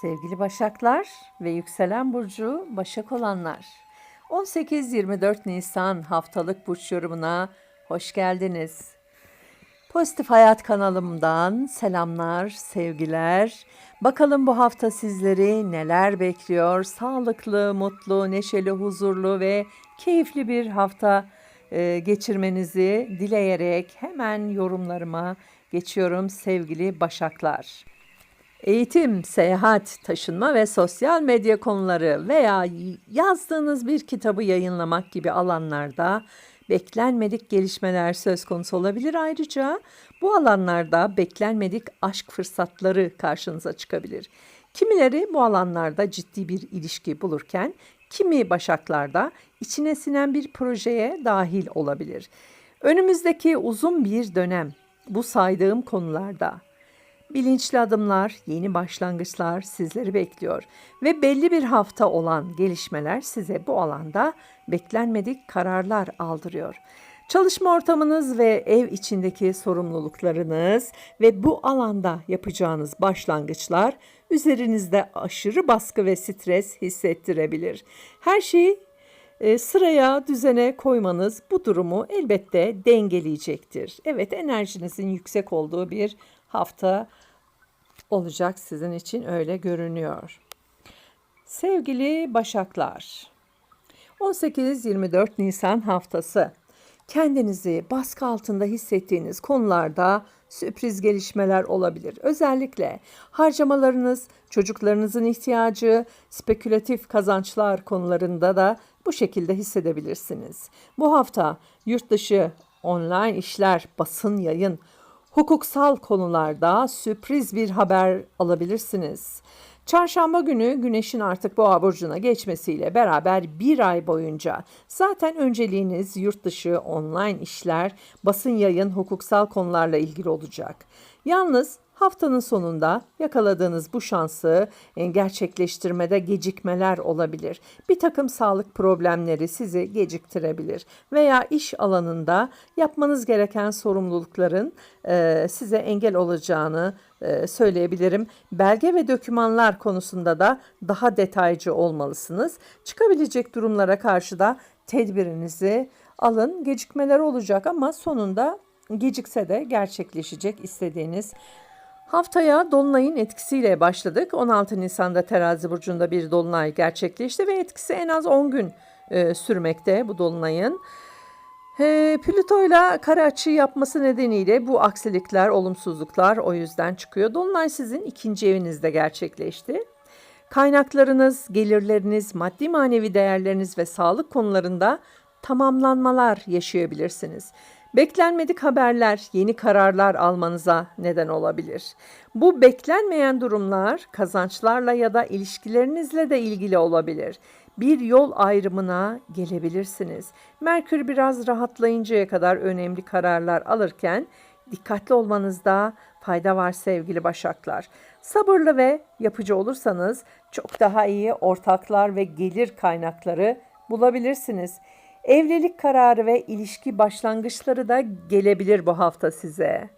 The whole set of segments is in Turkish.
Sevgili Başaklar ve yükselen burcu Başak olanlar. 18-24 Nisan haftalık burç yorumuna hoş geldiniz. Pozitif Hayat kanalımdan selamlar, sevgiler. Bakalım bu hafta sizleri neler bekliyor? Sağlıklı, mutlu, neşeli, huzurlu ve keyifli bir hafta e, geçirmenizi dileyerek hemen yorumlarıma geçiyorum sevgili Başaklar. Eğitim, seyahat, taşınma ve sosyal medya konuları veya yazdığınız bir kitabı yayınlamak gibi alanlarda beklenmedik gelişmeler söz konusu olabilir. Ayrıca bu alanlarda beklenmedik aşk fırsatları karşınıza çıkabilir. Kimileri bu alanlarda ciddi bir ilişki bulurken kimi başaklarda içine sinen bir projeye dahil olabilir. Önümüzdeki uzun bir dönem bu saydığım konularda Bilinçli adımlar, yeni başlangıçlar sizleri bekliyor ve belli bir hafta olan gelişmeler size bu alanda beklenmedik kararlar aldırıyor. Çalışma ortamınız ve ev içindeki sorumluluklarınız ve bu alanda yapacağınız başlangıçlar üzerinizde aşırı baskı ve stres hissettirebilir. Her şeyi e, sıraya, düzene koymanız bu durumu elbette dengeleyecektir. Evet, enerjinizin yüksek olduğu bir hafta olacak sizin için öyle görünüyor. Sevgili Başaklar, 18-24 Nisan haftası kendinizi baskı altında hissettiğiniz konularda sürpriz gelişmeler olabilir. Özellikle harcamalarınız, çocuklarınızın ihtiyacı, spekülatif kazançlar konularında da bu şekilde hissedebilirsiniz. Bu hafta yurt dışı, online işler, basın yayın, hukuksal konularda sürpriz bir haber alabilirsiniz. Çarşamba günü Güneş'in artık Boğa burcuna geçmesiyle beraber bir ay boyunca zaten önceliğiniz yurt dışı, online işler, basın yayın, hukuksal konularla ilgili olacak. Yalnız Haftanın sonunda yakaladığınız bu şansı e, gerçekleştirmede gecikmeler olabilir. Bir takım sağlık problemleri sizi geciktirebilir veya iş alanında yapmanız gereken sorumlulukların e, size engel olacağını e, söyleyebilirim. Belge ve dokümanlar konusunda da daha detaycı olmalısınız. Çıkabilecek durumlara karşı da tedbirinizi alın. Gecikmeler olacak ama sonunda gecikse de gerçekleşecek istediğiniz Haftaya Dolunay'ın etkisiyle başladık. 16 Nisan'da Terazi Burcu'nda bir Dolunay gerçekleşti ve etkisi en az 10 gün e, sürmekte bu Dolunay'ın. E, Plüto ile kare açı yapması nedeniyle bu aksilikler, olumsuzluklar o yüzden çıkıyor. Dolunay sizin ikinci evinizde gerçekleşti. Kaynaklarınız, gelirleriniz, maddi manevi değerleriniz ve sağlık konularında tamamlanmalar yaşayabilirsiniz. Beklenmedik haberler, yeni kararlar almanıza neden olabilir. Bu beklenmeyen durumlar kazançlarla ya da ilişkilerinizle de ilgili olabilir. Bir yol ayrımına gelebilirsiniz. Merkür biraz rahatlayıncaya kadar önemli kararlar alırken dikkatli olmanızda fayda var sevgili Başaklar. Sabırlı ve yapıcı olursanız çok daha iyi ortaklar ve gelir kaynakları bulabilirsiniz. Evlilik kararı ve ilişki başlangıçları da gelebilir bu hafta size.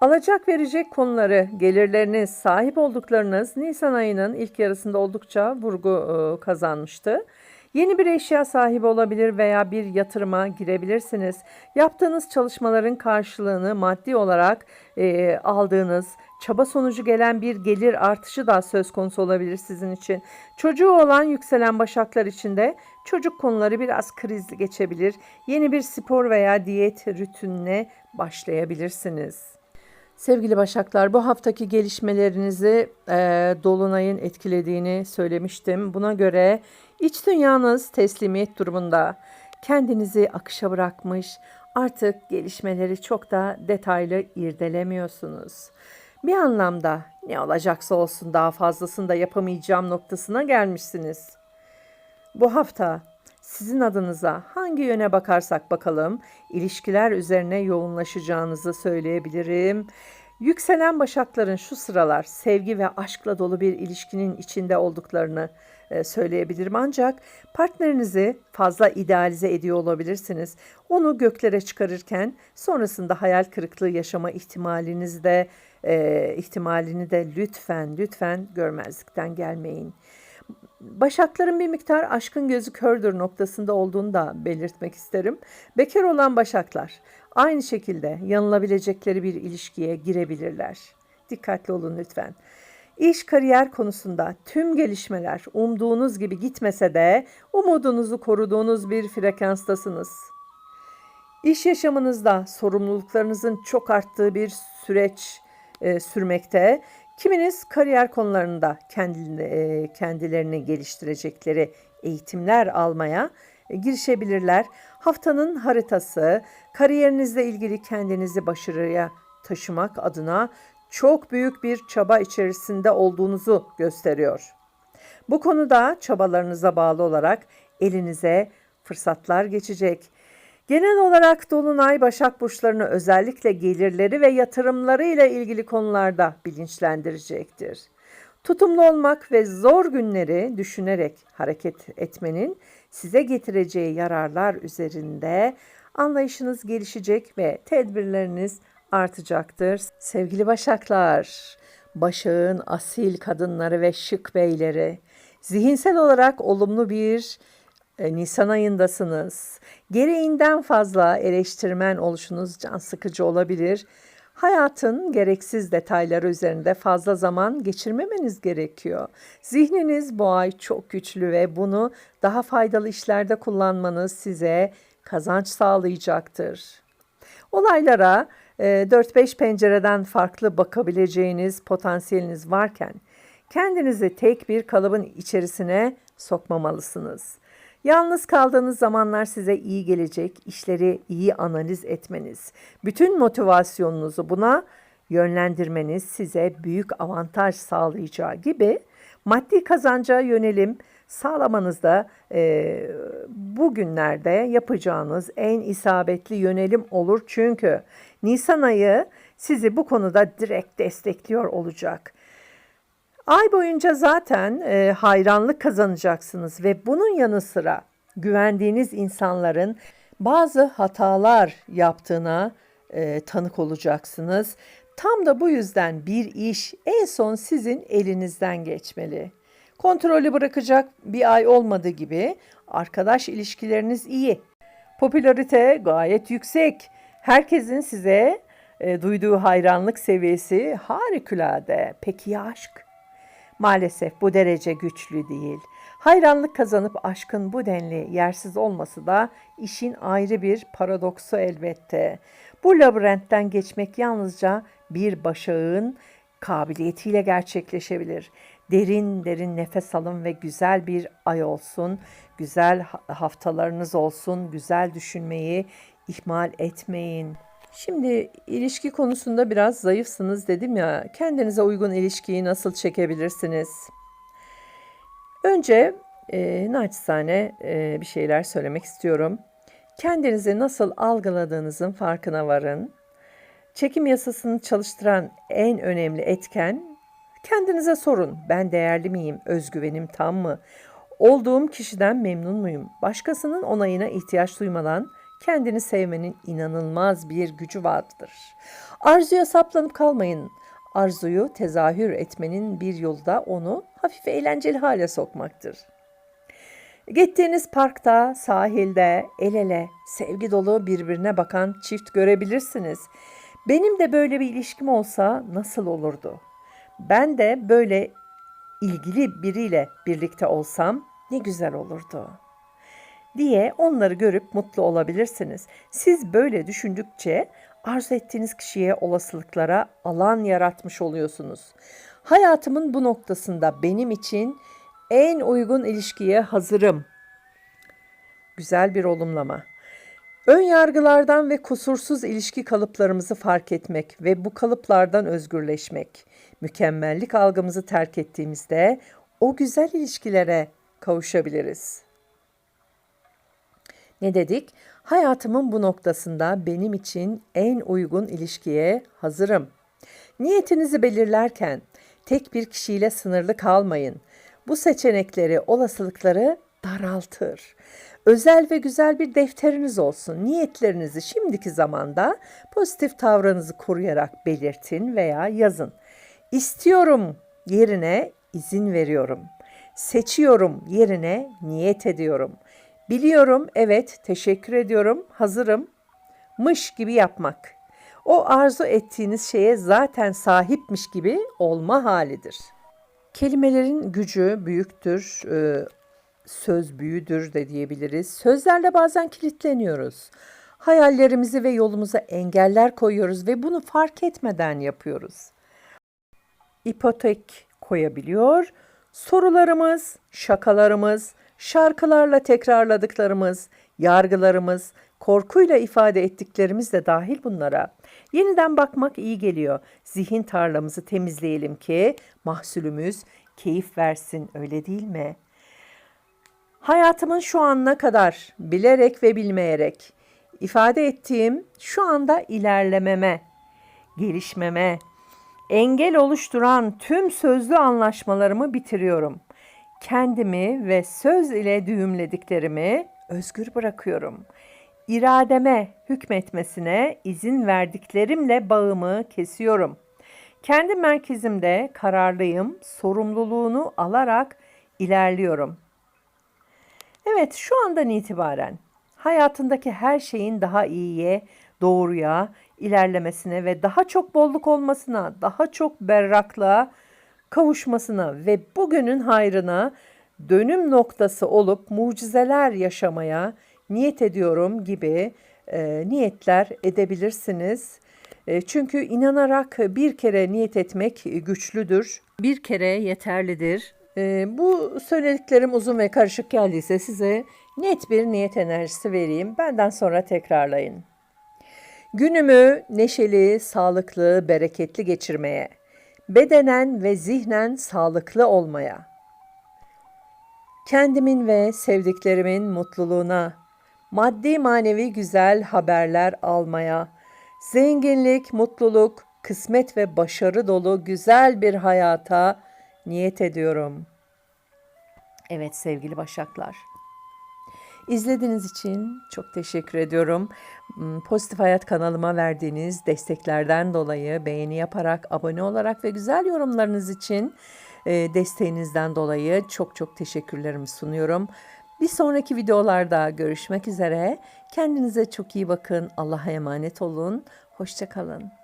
Alacak verecek konuları, gelirleriniz, sahip olduklarınız Nisan ayının ilk yarısında oldukça vurgu e, kazanmıştı. Yeni bir eşya sahibi olabilir veya bir yatırıma girebilirsiniz. Yaptığınız çalışmaların karşılığını maddi olarak e, aldığınız, çaba sonucu gelen bir gelir artışı da söz konusu olabilir sizin için. Çocuğu olan yükselen başaklar için de çocuk konuları biraz krizli geçebilir. Yeni bir spor veya diyet rutinine başlayabilirsiniz. Sevgili Başaklar, bu haftaki gelişmelerinizi e, Dolunay'ın etkilediğini söylemiştim. Buna göre iç dünyanız teslimiyet durumunda. Kendinizi akışa bırakmış, artık gelişmeleri çok da detaylı irdelemiyorsunuz. Bir anlamda ne olacaksa olsun daha fazlasını da yapamayacağım noktasına gelmişsiniz. Bu hafta sizin adınıza hangi yöne bakarsak bakalım ilişkiler üzerine yoğunlaşacağınızı söyleyebilirim. Yükselen başakların şu sıralar sevgi ve aşkla dolu bir ilişkinin içinde olduklarını e, söyleyebilirim. Ancak partnerinizi fazla idealize ediyor olabilirsiniz. Onu göklere çıkarırken sonrasında hayal kırıklığı yaşama ihtimaliniz de e, ihtimalini de lütfen lütfen görmezlikten gelmeyin. Başakların bir miktar aşkın gözü kördür noktasında olduğunu da belirtmek isterim. Bekar olan başaklar aynı şekilde yanılabilecekleri bir ilişkiye girebilirler. Dikkatli olun lütfen. İş kariyer konusunda tüm gelişmeler umduğunuz gibi gitmese de umudunuzu koruduğunuz bir frekanstasınız. İş yaşamınızda sorumluluklarınızın çok arttığı bir süreç e, sürmekte. Kiminiz kariyer konularında kendini, e, kendilerini geliştirecekleri eğitimler almaya e, girişebilirler. Haftanın haritası kariyerinizle ilgili kendinizi başarıya taşımak adına çok büyük bir çaba içerisinde olduğunuzu gösteriyor. Bu konuda çabalarınıza bağlı olarak elinize fırsatlar geçecek. Genel olarak Dolunay Başak Burçlarını özellikle gelirleri ve yatırımları ile ilgili konularda bilinçlendirecektir. Tutumlu olmak ve zor günleri düşünerek hareket etmenin size getireceği yararlar üzerinde anlayışınız gelişecek ve tedbirleriniz artacaktır. Sevgili Başaklar, Başak'ın asil kadınları ve şık beyleri, zihinsel olarak olumlu bir Nisan ayındasınız. Gereğinden fazla eleştirmen oluşunuz can sıkıcı olabilir. Hayatın gereksiz detayları üzerinde fazla zaman geçirmemeniz gerekiyor. Zihniniz bu ay çok güçlü ve bunu daha faydalı işlerde kullanmanız size kazanç sağlayacaktır. Olaylara 4-5 pencereden farklı bakabileceğiniz potansiyeliniz varken kendinizi tek bir kalıbın içerisine sokmamalısınız. Yalnız kaldığınız zamanlar size iyi gelecek, işleri iyi analiz etmeniz, bütün motivasyonunuzu buna yönlendirmeniz size büyük avantaj sağlayacağı gibi maddi kazanca yönelim sağlamanızda e, bugünlerde yapacağınız en isabetli yönelim olur. Çünkü Nisan ayı sizi bu konuda direkt destekliyor olacak. Ay boyunca zaten e, hayranlık kazanacaksınız ve bunun yanı sıra güvendiğiniz insanların bazı hatalar yaptığına e, tanık olacaksınız. Tam da bu yüzden bir iş en son sizin elinizden geçmeli. Kontrolü bırakacak bir ay olmadığı gibi arkadaş ilişkileriniz iyi. Popülarite gayet yüksek. Herkesin size e, duyduğu hayranlık seviyesi harikulade. Peki ya aşk? Maalesef bu derece güçlü değil. Hayranlık kazanıp aşkın bu denli yersiz olması da işin ayrı bir paradoksu elbette. Bu labirentten geçmek yalnızca bir başağın kabiliyetiyle gerçekleşebilir. Derin derin nefes alın ve güzel bir ay olsun. Güzel haftalarınız olsun. Güzel düşünmeyi ihmal etmeyin. Şimdi ilişki konusunda biraz zayıfsınız dedim ya. Kendinize uygun ilişkiyi nasıl çekebilirsiniz? Önce e, naçizane e, bir şeyler söylemek istiyorum. Kendinizi nasıl algıladığınızın farkına varın. Çekim yasasını çalıştıran en önemli etken kendinize sorun. Ben değerli miyim? Özgüvenim tam mı? Olduğum kişiden memnun muyum? Başkasının onayına ihtiyaç duymadan kendini sevmenin inanılmaz bir gücü vardır. Arzuya saplanıp kalmayın. Arzuyu tezahür etmenin bir yolu da onu hafif eğlenceli hale sokmaktır. Gittiğiniz parkta, sahilde, el ele, sevgi dolu birbirine bakan çift görebilirsiniz. Benim de böyle bir ilişkim olsa nasıl olurdu? Ben de böyle ilgili biriyle birlikte olsam ne güzel olurdu diye onları görüp mutlu olabilirsiniz. Siz böyle düşündükçe arzu ettiğiniz kişiye olasılıklara alan yaratmış oluyorsunuz. Hayatımın bu noktasında benim için en uygun ilişkiye hazırım. Güzel bir olumlama. Ön yargılardan ve kusursuz ilişki kalıplarımızı fark etmek ve bu kalıplardan özgürleşmek. Mükemmellik algımızı terk ettiğimizde o güzel ilişkilere kavuşabiliriz. Ne dedik? Hayatımın bu noktasında benim için en uygun ilişkiye hazırım. Niyetinizi belirlerken tek bir kişiyle sınırlı kalmayın. Bu seçenekleri, olasılıkları daraltır. özel ve güzel bir defteriniz olsun. Niyetlerinizi şimdiki zamanda pozitif tavrınızı koruyarak belirtin veya yazın. İstiyorum yerine izin veriyorum. Seçiyorum yerine niyet ediyorum. Biliyorum, evet, teşekkür ediyorum, hazırım, mış gibi yapmak. O arzu ettiğiniz şeye zaten sahipmiş gibi olma halidir. Kelimelerin gücü büyüktür, e, söz büyüdür de diyebiliriz. Sözlerle bazen kilitleniyoruz. Hayallerimizi ve yolumuza engeller koyuyoruz ve bunu fark etmeden yapıyoruz. İpotek koyabiliyor. Sorularımız, şakalarımız, şarkılarla tekrarladıklarımız, yargılarımız, korkuyla ifade ettiklerimiz de dahil bunlara. Yeniden bakmak iyi geliyor. Zihin tarlamızı temizleyelim ki mahsulümüz keyif versin öyle değil mi? Hayatımın şu anına kadar bilerek ve bilmeyerek ifade ettiğim şu anda ilerlememe, gelişmeme, engel oluşturan tüm sözlü anlaşmalarımı bitiriyorum. Kendimi ve söz ile düğümlediklerimi özgür bırakıyorum. İrademe hükmetmesine izin verdiklerimle bağımı kesiyorum. Kendi merkezimde kararlıyım, sorumluluğunu alarak ilerliyorum. Evet, şu andan itibaren hayatındaki her şeyin daha iyiye, doğruya, ilerlemesine ve daha çok bolluk olmasına, daha çok berraklığa kavuşmasına ve bugünün hayrına dönüm noktası olup mucizeler yaşamaya niyet ediyorum gibi e, niyetler edebilirsiniz. E, çünkü inanarak bir kere niyet etmek güçlüdür. Bir kere yeterlidir. E, bu söylediklerim uzun ve karışık geldiyse size net bir niyet enerjisi vereyim. Benden sonra tekrarlayın. Günümü neşeli, sağlıklı, bereketli geçirmeye, bedenen ve zihnen sağlıklı olmaya, kendimin ve sevdiklerimin mutluluğuna, maddi manevi güzel haberler almaya, zenginlik, mutluluk, kısmet ve başarı dolu güzel bir hayata niyet ediyorum. Evet sevgili Başaklar. İzlediğiniz için çok teşekkür ediyorum. Hmm, Pozitif Hayat kanalıma verdiğiniz desteklerden dolayı beğeni yaparak, abone olarak ve güzel yorumlarınız için e, desteğinizden dolayı çok çok teşekkürlerimi sunuyorum. Bir sonraki videolarda görüşmek üzere. Kendinize çok iyi bakın. Allah'a emanet olun. Hoşçakalın.